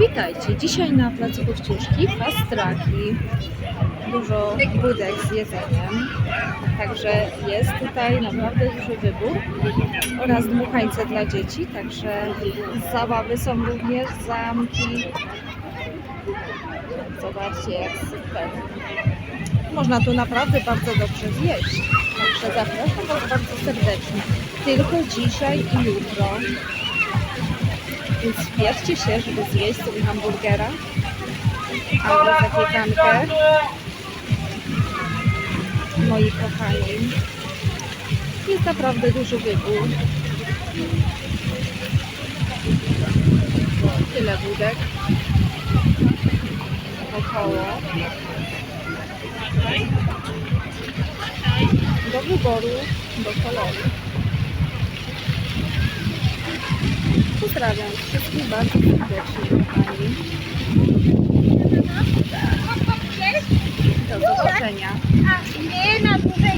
Witajcie, dzisiaj na placu Kościuszki pastraki. Dużo budek z jedzeniem, także jest tutaj naprawdę duży wybór oraz dmuchańce dla dzieci, także zabawy są również, zamki. Zobaczcie jak super. Można tu naprawdę bardzo dobrze zjeść, także zapraszam Was bardzo serdecznie. Tylko dzisiaj i jutro. Więc spieszcie się, żeby zjeść sobie hamburgera albo zapiekankę. Moi kochani. Jest naprawdę duży wybór. Tyle budek. Około. Do wyboru, do koloru. Pozdrawiam wszystkich bardzo serdecznie, kochani. Do zobaczenia. A, nie, na górze.